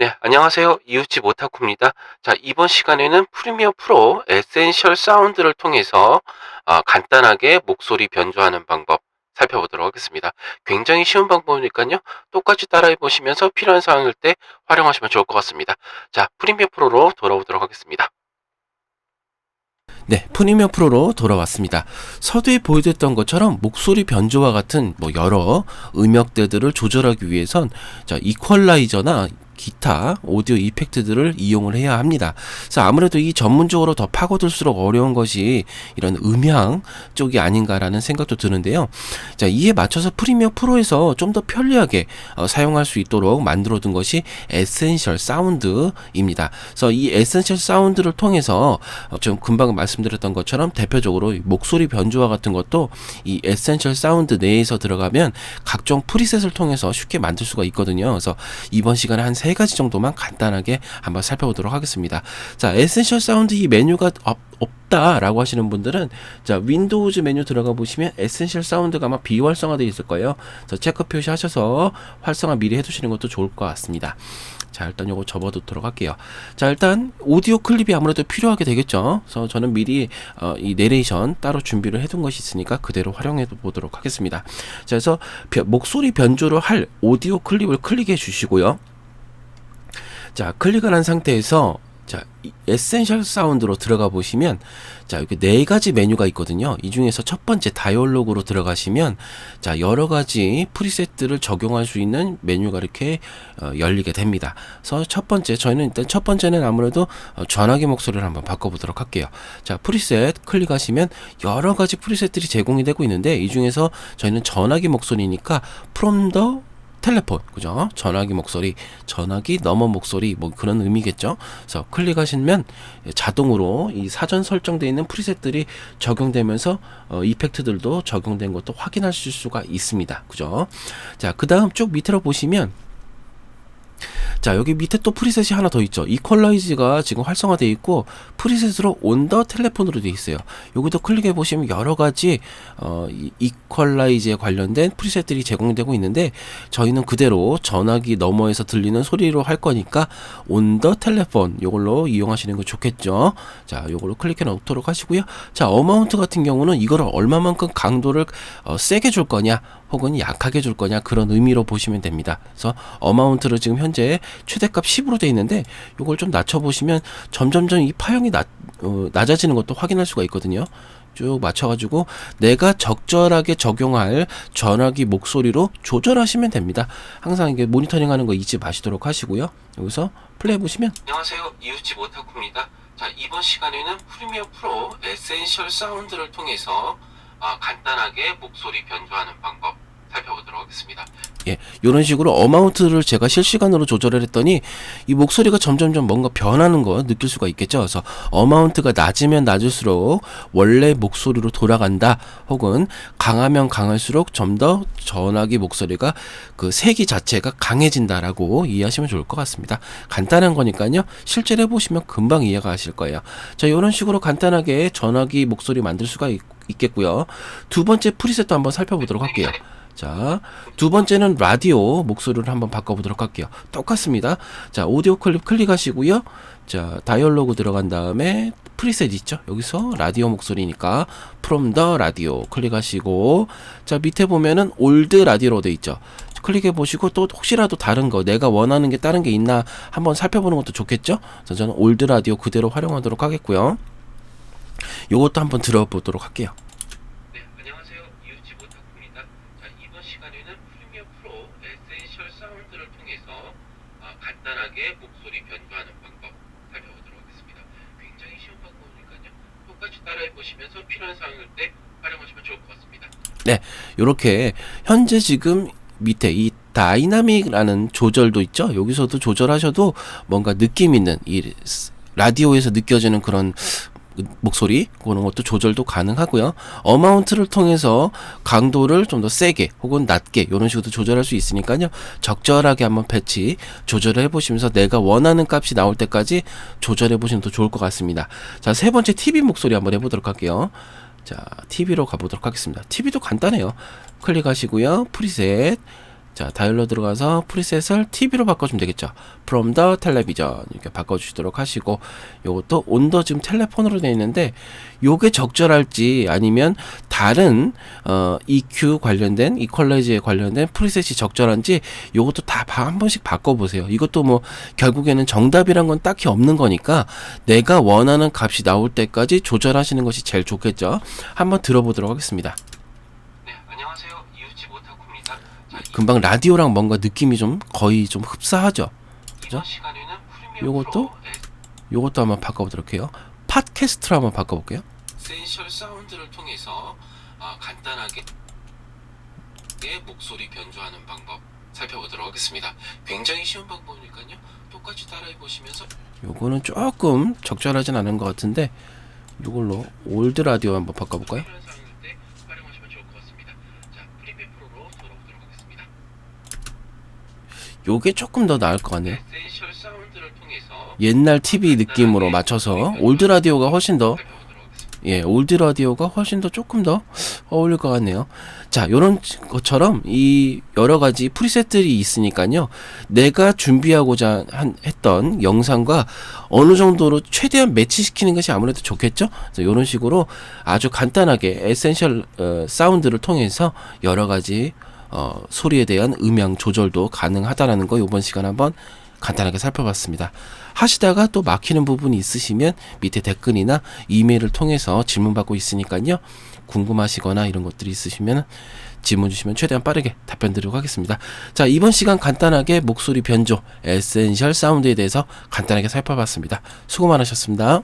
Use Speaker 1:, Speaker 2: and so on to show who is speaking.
Speaker 1: 네, 안녕하세요. 이웃집 오타쿠입니다. 자, 이번 시간에는 프리미어 프로 에센셜 사운드를 통해서 아, 간단하게 목소리 변조하는 방법 살펴보도록 하겠습니다. 굉장히 쉬운 방법이니까요. 똑같이 따라해 보시면서 필요한 상황일 때 활용하시면 좋을 것 같습니다. 자, 프리미어 프로로 돌아오도록 하겠습니다.
Speaker 2: 네, 프리미어 프로로 돌아왔습니다. 서두에 보여드렸던 것처럼 목소리 변조와 같은 뭐 여러 음역대들을 조절하기 위해선 자, 이퀄라이저나 기타 오디오 이펙트들을 이용을 해야 합니다. 그래서 아무래도 이 전문적으로 더 파고들수록 어려운 것이 이런 음향 쪽이 아닌가라는 생각도 드는데요. 자, 이에 맞춰서 프리미어 프로에서 좀 더 편리하게 어, 사용할 수 있도록 만들어 둔 것이 에센셜 사운드입니다. 그래서 이 에센셜 사운드를 통해서 어, 좀 금방 말씀드렸던 것처럼 대표적으로 이 목소리 변조와 같은 것도 이 에센셜 사운드 내에서 들어가면 각종 프리셋을 통해서 쉽게 만들 수가 있거든요. 그래서 이번 시간에 한 세 가지 정도만 간단하게 한번 살펴보도록 하겠습니다. 자, 에센셜 사운드 이 메뉴가 없, 없다라고 하시는 분들은 자, 윈도우즈 메뉴 들어가 보시면 에센셜 사운드가 아마 비활성화되어 있을 거예요. 그래서 체크 표시하셔서 활성화 미리 해 두시는 것도 좋을 것 같습니다. 자 일단 요거 접어두도록 할게요 자 일단 오디오 클립이 아무래도 필요하게 되겠죠 그래서 저는 미리 어, 이 내레이션 따로 준비를 해둔 것이 있으니까 그대로 활용해 보도록 하겠습니다 자 그래서 벼- 목소리 변조를 할 오디오 클립을 클릭해 주시고요 자 클릭을 한 상태에서 자이 에센셜 사운드로 들어가 보시면 자 여기 네 가지 메뉴가 있거든요. 이 중에서 첫 번째 다이얼로그로 들어가시면 자 여러 가지 프리셋들을 적용할 수 있는 메뉴가 이렇게 어, 열리게 됩니다. 그래서 첫 번째 저희는 일단 첫 번째는 아무래도 어, 전화기 목소리를 한번 바꿔 보도록 할게요. 자 프리셋 클릭하시면 여러 가지 프리셋들이 제공이 되고 있는데 이 중에서 저희는 전화기 목소리니까 from the 텔레폰 그죠? 전화기 목소리 전화기 넘어 목소리 뭐 그런 의미겠죠? 그래서 클릭하시면 자동으로 이 사전 설정되어 있는 프리셋들이 적용되면서 어, 이펙트들도 적용된 것도 확인하실 수가 있습니다. 그죠? 자 그 다음 쭉 밑으로 보시면 자 여기 밑에 또 프리셋이 하나 더 있죠. 이퀄라이즈가 지금 활성화되어 있고 프리셋으로 온더 텔레폰으로 되어 있어요. 여기도 클릭해 보시면 여러 가지 어, 이 이퀄라이즈에 관련된 프리셋들이 제공되고 있는데 저희는 그대로 전화기 너머에서 들리는 소리로 할 거니까 온더 텔레폰 요걸로 이용하시는 거 좋겠죠. 자 요걸로 클릭해 놓도록 하시고요. 자 어마운트 같은 경우는 이거를 얼마만큼 강도를 어, 세게 줄 거냐 혹은 약하게 줄 거냐 그런 의미로 보시면 됩니다. 그래서 어마운트를 지금 현재 최대값 10으로 돼 있는데 요걸 좀 낮춰 보시면 점점점 이 파형이 낮, 어, 낮아지는 것도 확인할 수가 있거든요. 쭉 맞춰가지고 내가 적절하게 적용할 전화기 목소리로 조절하시면 됩니다. 항상 이게 모니터링하는 거 잊지 마시도록 하시고요. 여기서 플레이 보시면
Speaker 1: 안녕하세요. 이웃집 오타쿠입니다. 자, 이번 시간에는 프리미어 프로 에센셜 사운드를 통해서 아, 간단하게 목소리 변조하는 방법 살펴보도록 하겠습니다.
Speaker 2: 예, 이런 식으로 어마운트를 제가 실시간으로 조절을 했더니 이 목소리가 점점점 뭔가 변하는 거 느낄 수가 있겠죠. 그래서 어마운트가 낮으면 낮을수록 원래 목소리로 돌아간다. 혹은 강하면 강할수록 좀더 전화기 목소리가 그 세기 자체가 강해진다라고 이해하시면 좋을 것 같습니다. 간단한 거니까요. 실제로 해보시면 금방 이해가 하실 거예요. 자, 이런 식으로 간단하게 전화기 목소리 만들 수가 있, 있겠고요. 두 번째 프리셋도 한번 살펴보도록 할게요. 자, 두 번째는 라디오 목소리를 한번 바꿔보도록 할게요. 똑같습니다. 자, 오디오 클립 클릭하시고요. 자, 다이얼로그 들어간 다음에 프리셋 있죠? 여기서 라디오 목소리니까 from the radio 클릭하시고 자, 밑에 보면은 올드 라디오로 돼 있죠. 클릭해 보시고 또 혹시라도 다른 거 내가 원하는 게 다른 게 있나 한번 살펴보는 것도 좋겠죠? 그래서 저는 올드 라디오 그대로 활용하도록 하겠고요. 요것도 한번 들어보도록 할게요.
Speaker 1: 네, 안녕하세요. 이웃집 오타쿠입니다. 자, 이번 시간에는 프리미어 프로 에센셜 사운드를 통해서 아, 간단하게 목소리 변조하는 방법 살펴보도록 하겠습니다. 굉장히 쉬운 방법이니까요. 똑같이 따라해 보시면서 필요한 상황일 때 활용하시면 좋을 것 같습니다.
Speaker 2: 요렇게 현재 지금 밑에 이 다이나믹이라는 조절도 있죠. 여기서도 조절하셔도 뭔가 느낌 있는 이 스- 라디오에서 느껴지는 그런 목소리 그런 것도 조절도 가능하고요. 어마운트를 통해서 강도를 좀 더 세게 혹은 낮게 이런 식으로 조절할 수 있으니까요. 적절하게 한번 배치 조절을 해보시면서 내가 원하는 값이 나올 때까지 조절해 보시면 더 좋을 것 같습니다. 자, 세 번째 TV 목소리 한번 해보도록 할게요. 자, TV로 가보도록 하겠습니다. TV도 간단해요. 클릭하시고요. 프리셋. 자, 다이얼로 들어가서 프리셋을 TV로 바꿔주면 되겠죠. From the television 이렇게 바꿔주시도록 하시고 요것도 온더 지금 텔레폰으로 되어 있는데 요게 적절할지 아니면 다른 어, EQ 관련된 이퀄라이즈에 관련된 프리셋이 적절한지 요것도 다 한 번씩 바꿔보세요. 이것도 뭐 결국에는 정답이란 건 딱히 없는 거니까 내가 원하는 값이 나올 때까지 조절하시는 것이 제일 좋겠죠. 한번 들어보도록 하겠습니다.
Speaker 1: 네, 안녕하세요. 이웃집 오타쿠입니다. 자,
Speaker 2: 금방 라디오랑 뭔가 느낌이 좀 거의 좀 흡사하죠. 그죠? 요것도? 요것도 한번 바꿔보도록 해요. 팟캐스트로 한번 바꿔볼게요.
Speaker 1: 에센셜 사운드를 통해서 아, 간단하게 목소리 변조하는 방법 살펴보도록 하겠습니다. 굉장히 쉬운 방법이니까요. 똑같이 따라해 보시면서
Speaker 2: 요거는 조금 적절하진 않은 것 같은데 요걸로 올드 라디오 한번 바꿔볼까요?
Speaker 1: 필요한 사항일 때 활용하시면 좋을 것 같습니다. 자, 프리미어 프로로 돌아오도록 하겠습니다.
Speaker 2: 요게 조금 더 나을 것 같네요. 옛날 TV 느낌으로 맞춰서 올드 라디오가 훨씬 더. 예, 올드 라디오가 훨씬 더 조금 더 어울릴 것 같네요. 자, 요런 것처럼 이 여러 가지 프리셋들이 있으니까요. 내가 준비하고자 한, 했던 영상과 어느 정도로 최대한 매치시키는 것이 아무래도 좋겠죠? 그래서 요런 식으로 아주 간단하게 에센셜 어, 사운드를 통해서 여러 가지 어, 소리에 대한 음향 조절도 가능하다라는 거 이번 시간 한번 간단하게 살펴봤습니다. 하시다가 또 막히는 부분이 있으시면 밑에 댓글이나 이메일을 통해서 질문 받고 있으니까요. 궁금하시거나 이런 것들이 있으시면 질문 주시면 최대한 빠르게 답변 드리도록 하겠습니다. 자, 이번 시간 간단하게 목소리 변조, 에센셜 사운드에 대해서 간단하게 살펴봤습니다. 수고 많으셨습니다.